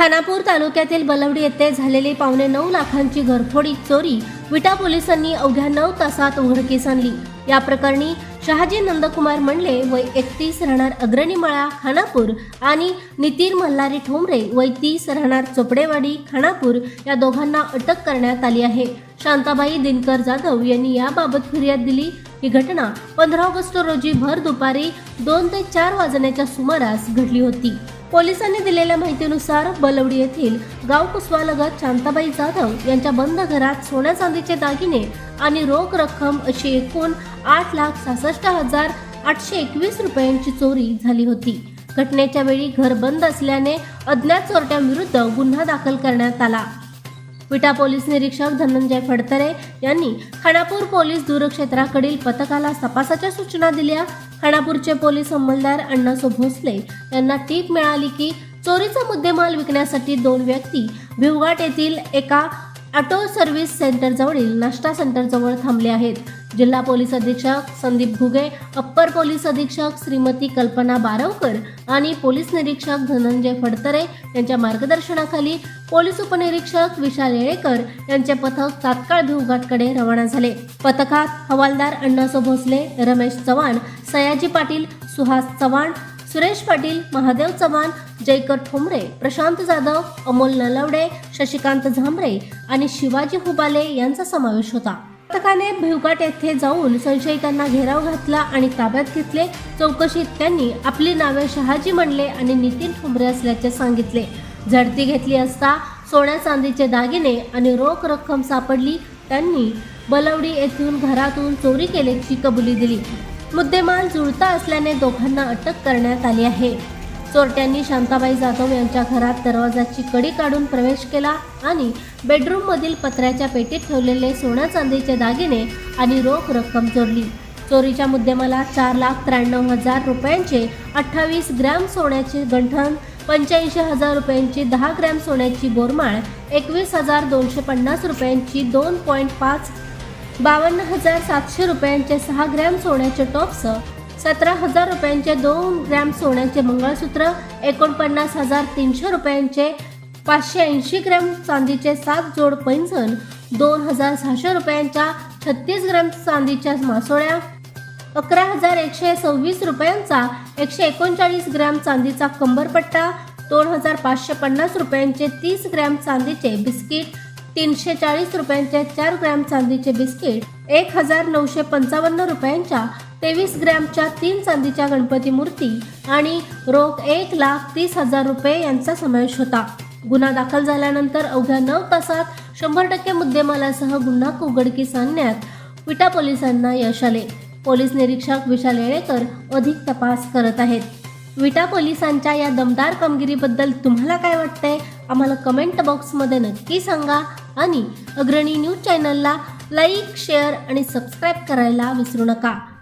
खानापूर तालुक्यातील बलवडी येथे झालेली पावणे नऊ लाखांची घरफोडी चोरी विटा पोलिसांनी अवघ्या नऊ तासात उघडकीस आणली. या प्रकरणी शहाजी नंदकुमार मंडले वय एकतीस राहणार अग्रणीमाळा खानापूर आणि नितीन मल्हारी ठोंबरे वय तीस राहणार चोपडेवाडी खानापूर या दोघांना अटक करण्यात आली आहे. शांताबाई दिनकर जाधव यांनी याबाबत फिर्याद दिली. ही घटना पंधरा ऑगस्ट रोजी भर दुपारी दोन ते चार वाजण्याच्या सुमारास घडली होती. पोलिसांनी दिलेल्या माहितीनुसार बलवडी येथील गाव कुसवालगत शांताबाई जाधव यांच्या बंद घरात सोन्या चांदीचे दागिने आणि रोख रक्कम अशी एकूण आठ लाख सहासष्ट हजार आठशे एकवीस रुपयांची चोरी झाली होती. घटनेच्या वेळी घर बंद असल्याने अज्ञात चोरट्यांविरुद्ध गुन्हा दाखल करण्यात आला. विटा पोलीस निरीक्षक धनंजय फडतरे यांनी खानापूर पोलीस दूरक्षेत्राकडील पथकाला तपासाच्या सूचना दिल्या. खानापूरचे पोलीस अंमलदार अण्णासो भोसले यांना टीप मिळाली की चोरीचा मुद्देमाल विकण्यासाठी दोन व्यक्ती भिवघाट येथील एका ऑटो सर्व्हिस सेंटरजवळील नाश्ता सेंटरजवळ थांबले आहेत. जिल्हा पोलीस अधीक्षक संदीप घुगे अप्पर पोलीस अधीक्षक श्रीमती कल्पना बारवकर आणि पोलीस निरीक्षक धनंजय फडतरे यांच्या मार्गदर्शनाखाली पोलीस उपनिरीक्षक विशाल येळेकर यांचे पथक तात्काळ भिवघाटकडे रवाना झाले. पथकात हवालदार अण्णासो भोसले रमेश चव्हाण सयाजी पाटील सुहास चव्हाण सुरेश पाटील महादेव चव्हाण जयकर ठोंबरे प्रशांत जाधव अमोल नलवडे शशिकांत झांबरे आणि शिवाजी हुबाले यांचा समावेश होता. पथकाने भिवघाट येथे जाऊन संशयितांना घेराव घातला आणि ताब्यात घेतले. चौकशीत त्यांनी आपली नावे शहाजी म्हणले आणि नितीन ठोंबरे असल्याचे सांगितले. झडती घेतली असता सोन्या चांदीचे दागिने आणि रोख रक्कम सापडली. त्यांनी बलवडी येथून घरातून चोरी केल्याची कबुली दिली. मुद्देमाल जुळता असल्याने दोघांना अटक करण्यात आली आहे. चोरट्यांनी शांताबाई जाधव यांच्या घरात दरवाजाची कडी काढून प्रवेश केला आणि बेडरूममधील पत्र्याच्या पेटीत ठेवलेले सोन्या चांदीचे दागिने आणि रोख रक्कम चोरली चोरीच्या मुद्देमाला चार लाख त्र्याण्णव हजार रुपयांचे अठ्ठावीस ग्रॅम सोन्याचे गंठण पंच्याऐंशी हजार रुपयांची दहा ग्रॅम सोन्याची बोरमाळ एकवीस हजार दोनशे पन्नास रुपयांची दोन पॉईंट पाच बावन्न हजार सातशे रुपयांचे सहा ग्रॅम सोन्याचे टॉप्स सतरा हजार रुपयांचे दोन ग्रॅम सोन्याचे मंगळसूत्र एकोणपन्नास हजार तीनशे रुपयांचे पाचशे ऐंशी ग्रॅम चांदीचे सात जोड पैंजण दोन हजार सहाशे रुपयांच्या छत्तीस ग्रॅम चांदीच्या मासोळ्या अकरा हजार एकशे सव्वीस रुपयांचा एकशे एकोणचाळीस ग्रॅम चांदीचा कंबरपट्टा दोन हजार पाचशे पन्नास रुपयांचे तीस ग्रॅम चांदीचे बिस्किट तीनशे चाळीस रुपयांचे चार ग्रॅम चांदीचे बिस्किट एक हजार नऊशे पंचावन्न रुपयांच्या तेवीस ग्रॅमच्या तीन चांदीच्या गणपती मूर्ती आणि रोख एक लाख तीस हजार रुपये यांचा समावेश होता. गुन्हा दाखल झाल्यानंतर अवघ्या नऊ तासात शंभर टक्के मुद्देमालासह गुन्हा उघडकीस आणण्यात विटा पोलिसांना यश आले. पोलीस निरीक्षक विशाल येळेकर अधिक तपास करत आहेत. विटा पोलिसांच्या या दमदार कामगिरीबद्दल तुम्हाला काय वाटतंय? आम्हाला कमेंट बॉक्समध्ये नक्की सांगा आणि अग्रणी न्यूज चॅनलला लाईक शेअर आणि सबस्क्राईब करायला विसरू नका.